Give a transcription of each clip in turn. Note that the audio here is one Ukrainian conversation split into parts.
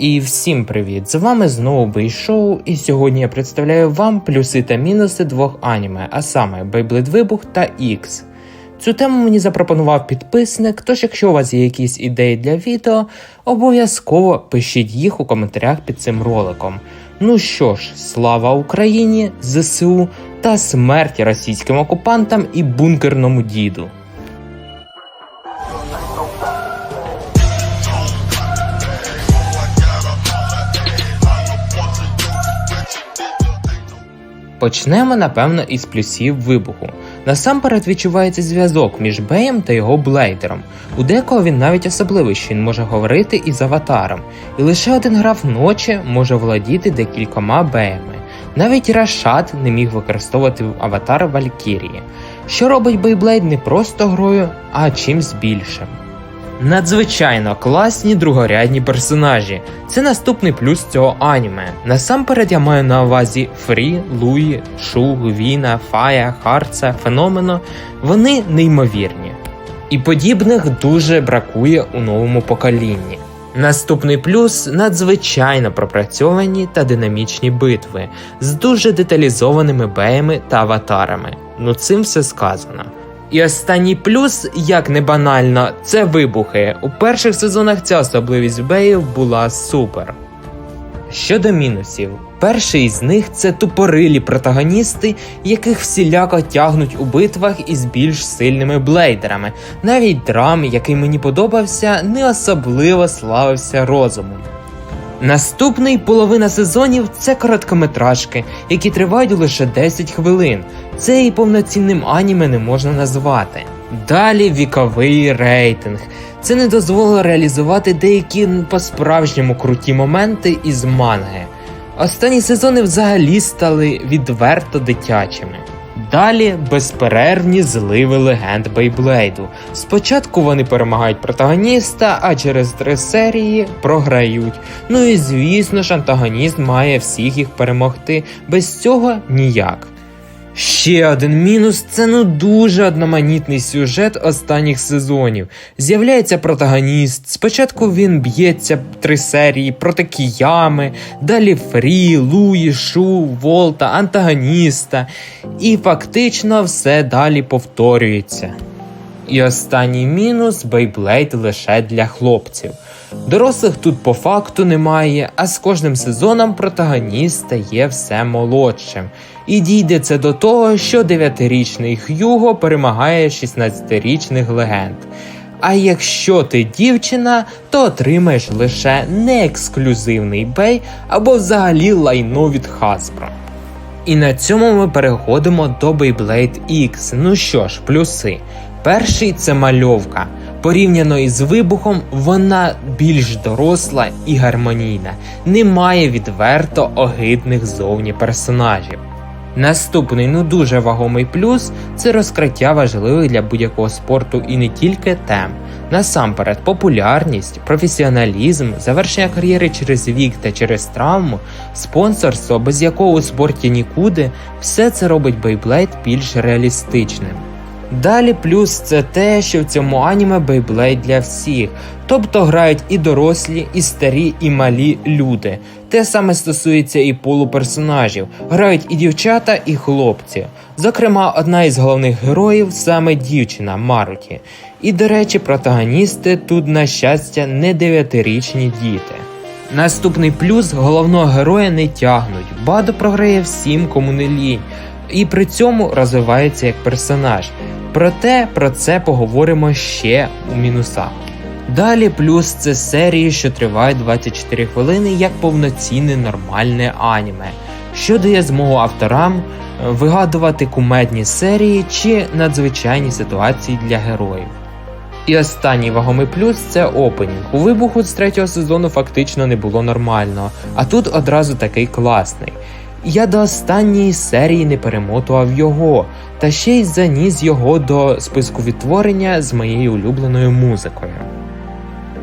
І всім привіт! З вами знову Бейшоу, і сьогодні я представляю вам плюси та мінуси двох аніме, а саме Beyblade Вибух та X. Цю тему мені запропонував підписник, тож якщо у вас є якісь ідеї для відео, обов'язково пишіть їх у коментарях під цим роликом. Ну що ж, слава Україні, ЗСУ та смерть російським окупантам і бункерному діду. Почнемо, напевно, із плюсів вибуху. Насамперед відчувається зв'язок між Беєм та його блейдером. У декого він навіть особливий, що він може говорити із аватаром, і лише один граф ночі може володіти декількома беями. Навіть Рашад не міг використовувати аватар Валькірії, що робить Бейблейд не просто грою, а чимсь більшим. Надзвичайно класні другорядні персонажі. Це наступний плюс цього аніме. Насамперед я маю на увазі Фрі, Луї, Шу, Віна, Фая, Харца, Феномено. Вони неймовірні. І подібних дуже бракує у новому поколінні. Наступний плюс надзвичайно пропрацьовані та динамічні битви з дуже деталізованими беями та аватарами. Ну цим все сказано. І останній плюс, як не банально, це вибухи. У перших сезонах ця особливість беїв була супер. Щодо мінусів, перший із них це тупорилі протагоністи, яких всіляко тягнуть у битвах із більш сильними блейдерами. Навіть драм, який мені подобався, не особливо славився розумом. Наступний половина сезонів це короткометражки, які тривають лише 10 хвилин. Це і повноцінним аніме не можна назвати. Далі віковий рейтинг. Це не дозволило реалізувати деякі по-справжньому круті моменти із манги. Останні сезони взагалі стали відверто дитячими. Далі безперервні зливи легенд Бейблейду. Спочатку вони перемагають протагоніста, а через три серії програють. Ну і звісно ж, антагоніст має всіх їх перемогти. Без цього ніяк. Ще один мінус це ну дуже одноманітний сюжет останніх сезонів. З'являється протагоніст. Спочатку він б'ється три серії проти киями, далі Фрі, Луї, Шу, Волта, антагоніста. І фактично все далі повторюється. І останній мінус Бейблейд лише для хлопців. Дорослих тут по факту немає, а з кожним сезоном протагоніст стає все молодшим. І дійде це до того, що 9-річний Х'юго перемагає 16-річних легенд. А якщо ти дівчина, то отримаєш лише неексклюзивний бей або взагалі лайно від Hasbro. І на цьому ми переходимо до Beyblade X. Ну що ж, плюси. Перший це мальовка. Порівняно із вибухом, вона більш доросла і гармонійна, немає відверто огидних зовні персонажів. Наступний ну дуже вагомий плюс це розкриття важливих для будь-якого спорту і не тільки тем. Насамперед, популярність, професіоналізм, завершення кар'єри через вік та через травму, спонсорство, без якого у спорті нікуди, все це робить Beyblade більш реалістичним. Далі плюс це те, що в цьому аніме Beyblade для всіх, тобто грають і дорослі, і старі, і малі люди. Те саме стосується і полу персонажів, грають і дівчата, і хлопці. Зокрема, одна із головних героїв саме дівчина Маруті. І, до речі, протагоністи тут, на щастя, не дев'ятирічні діти. Наступний плюс головного героя не тягнуть. Бадо програє всім, кому не лінь, і при цьому розвивається як персонаж. Проте про це поговоримо ще у мінусах. Далі плюс це серії, що тривають 24 хвилини як повноцінне нормальне аніме, що дає змогу авторам е, вигадувати кумедні серії чи надзвичайні ситуації для героїв. І останній вагомий плюс це опенінг. У вибуху з третього сезону фактично не було нормального, а тут одразу такий класний. Я до останньої серії не перемотував його, та ще й заніс його до списку відтворення з моєю улюбленою музикою.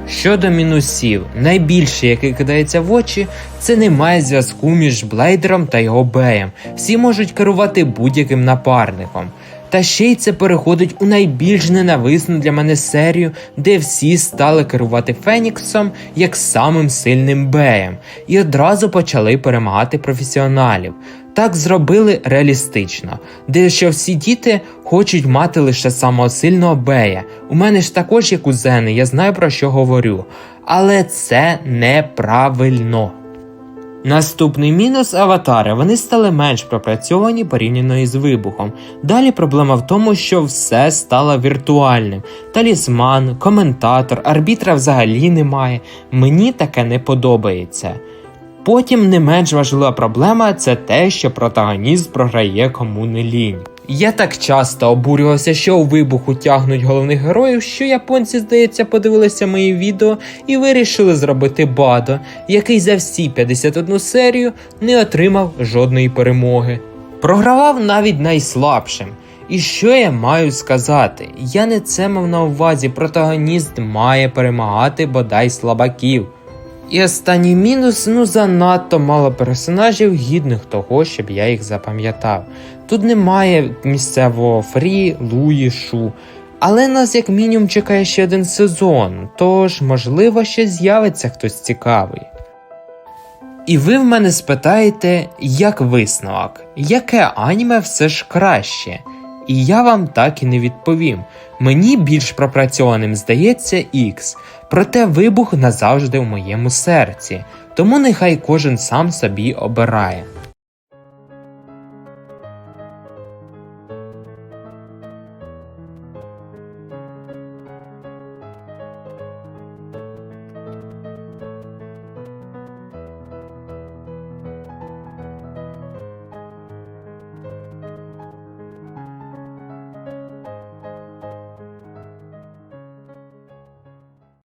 Щодо мінусів, найбільше, який кидається в очі, це немає зв'язку між блейдером та його беєм. Всі можуть керувати будь-яким напарником. Та ще й це переходить у найбільш ненависну для мене серію, де всі стали керувати Феніксом як самим сильним беєм, і одразу почали перемагати професіоналів. Так зробили реалістично, де що всі діти хочуть мати лише самого сильного бея. У мене ж також є кузени, я знаю про що говорю. Але це неправильно. Наступний мінус аватари. Вони стали менш пропрацьовані порівняно із вибухом. Далі проблема в тому, що все стало віртуальним. Талісман, коментатор, арбітра взагалі немає. Мені таке не подобається. Потім не менш важлива проблема це те, що протагоніст програє кому не лінь. Я так часто обурювався, що у вибуху тягнуть головних героїв, що японці, здається, подивилися мої відео і вирішили зробити Бадо, який за всі 51 серію не отримав жодної перемоги. Програвав навіть найслабшим. І що я маю сказати? Я не це мав на увазі, протагоніст має перемагати бодай слабаків. І останній мінус ну занадто мало персонажів, гідних того, щоб я їх запам'ятав. Тут немає місцевого Фрі, Луї, Шу. Але нас як мінімум чекає ще один сезон, тож, можливо, ще з'явиться хтось цікавий. І ви в мене спитаєте, як висновок, яке аніме все ж краще? І я вам так і не відповім. Мені більш пропрацьованим здається X, проте вибух назавжди в моєму серці, тому нехай кожен сам собі обирає.